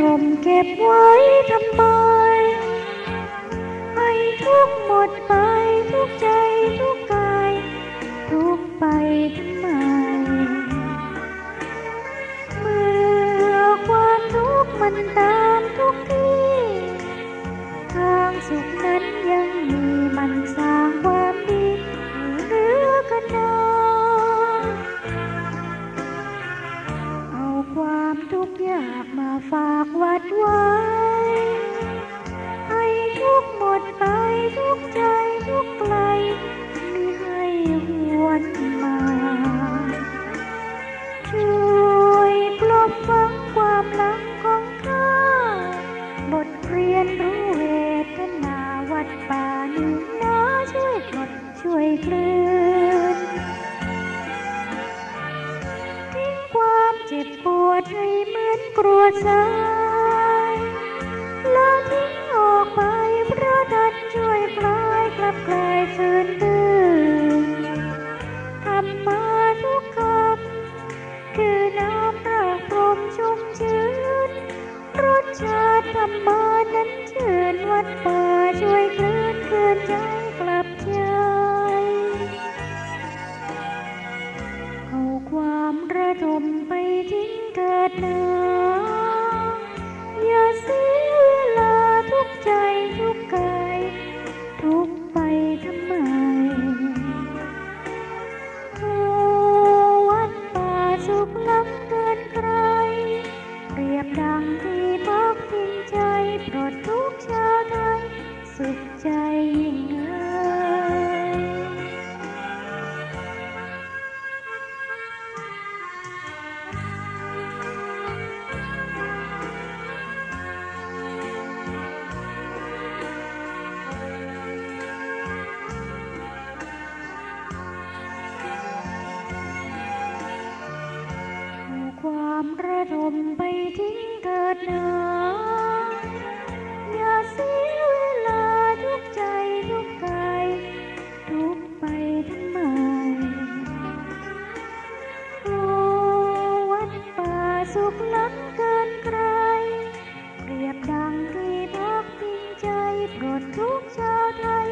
ดมเก็บไว้ทำไมให้ทุกหมดไปทุกใจทุกกาย ทุกไปทำไม เมื่อความทุกข์มันตามทุกที่ ทางสุขนั้นยังมีมันสร้า ความทุกข์ยากมาฝากวัดไว้ ให้ทุกหมดไปทุกใจทุกไกลม่ให้หวนมา ช่วยกลบฝังความหลังของข้าบทเรียนรู้เวทนาวัดป่าหนึ่งนาช่วยกดช่วยกลืน ดให้เหมือนกรวดทรายแล้วทิ้งออกไปเพราะดันช่วยคลายกลับกลายคืนตื่นทำมาทุกคำคือน้ำรักพรมชุ่มชื้น รสชาติธรรมานั้นชื่นวัดป่าช่วยคลื่นคืนใจกลับใจเอาความระดมไป ทิ้งเกิดนาอย่าเสียเวลาทุกใจทุกกาย ทุกไปทำไมโอ้วัดป่าสุขล้ำเกินใคร เปรียบดังที่พักพิงใจโปรดทุกชาวไทยสุขใจามระดมไปทิ้งเกิดนาอย่าเสียเวลาทุกใจทุกกายทุกไปทำไมโลวัดป่าสุขล้ำเกินใคร เปรียบดังที่พักพิงใจโปรดทุกชาวไทย